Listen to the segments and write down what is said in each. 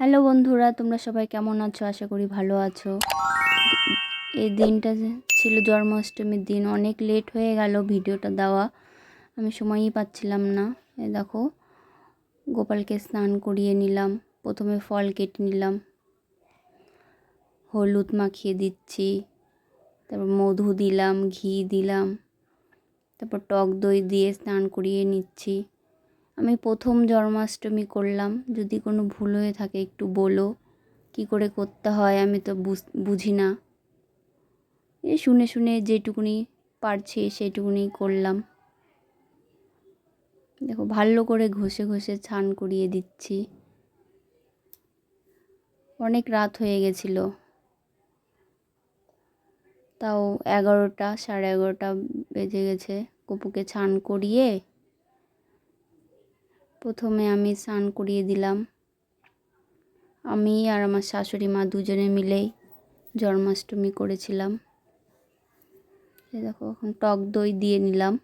Hello বন্ধুরা, তোমরা সবাই কেমন আছো? আশা করি ভালো আছো। এই দিনটা ছিল জন্মাষ্টমীর দিন, অনেক লেট হয়ে গেল ভিডিওটা দেওয়া। আমি সময়ই পাচ্ছিলাম না। এই দেখো, গোপালকে স্নান করিয়ে নিলাম, প্রথমে ফল কেটে নিলাম, হলুদ মাখিয়ে দিচ্ছি, তারপর মধু দিলাম, ঘি দিলাম, তারপর টক দই দিয়ে স্নান করিয়ে নিচ্ছি। আমি প্রথম জন্মাষ্টমী করলাম। যদি কোনো ভুল হয়ে থাকে একটু বলো। কি করে করতে হয় আমি তো বুঝ- না। এ শুনে শুনে যেটুকুনি পারছি সেটুকুনি করলাম। দেখো ভালো করে ঘষে ঘষে ছান করিয়ে দিচ্ছি। অনেক রাত হয়ে গেছিল। তাও এগারোটা, সাড়ে এগারোটা বেজে গেছে। কপুকে ছান করিয়ে প্রথমে আমি স্নান করিয়ে দিলাম। আমি আর আমার শাশুড়ি মা দুজনে মিলেই জন্মাষ্টমী করেছিলাম। দেখো, এখন টক দই দিয়ে নিলাম।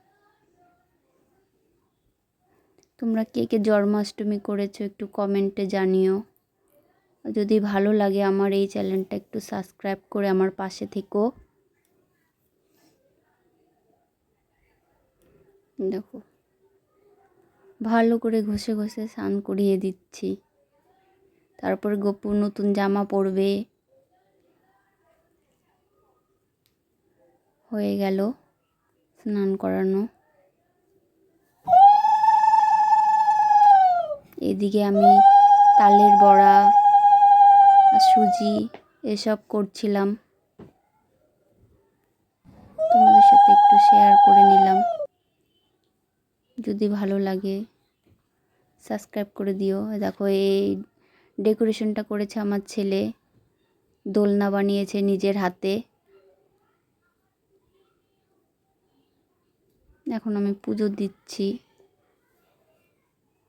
তোমরা কে কে জন্মাষ্টমী করেছ একটু কমেন্টে জানিও। যদি ভালো লাগে আমার এই চ্যানেলটা একটু সাবস্ক্রাইব করে আমার পাশে থেকো। দেখো। ভালো করে ঘষে ঘষে স্নান করিয়ে দিচ্ছি। তারপর গপু নতুন জামা পরবে। হয়ে গেল স্নান করানো। এদিকে আমি তালের বড়া সুজি এসব করছিলাম। তোমাদের সাথে একটু শেয়ার করে নিলাম। যদি ভালো লাগে সাবস্ক্রাইব করে দিও। দেখো, এই ডেকোরেশনটা করেছে আমার ছেলে। দোলনা বানিয়েছে নিজের হাতে। এখন আমি পুজো দিচ্ছি।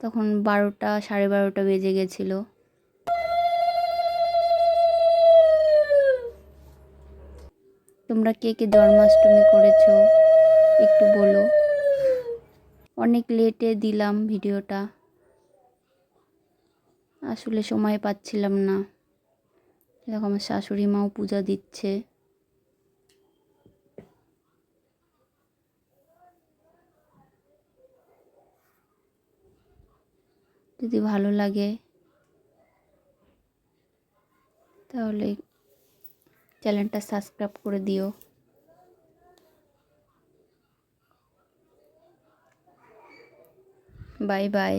তখন বারোটা, সাড়ে বারোটা বেজে গেছিল। তোমরা কে কে জন্মাষ্টমী করেছ একটু বলো। অনেক লেটে দিলাম ভিডিওটা আসলে সময় পাচ্ছিলাম না। দেখো আমার শাশুড়ি মাও পূজা দিচ্ছে। যদি ভালো লাগে, তাহলে চ্যানেলটা সাবস্ক্রাইব করে দিও। Bye bye.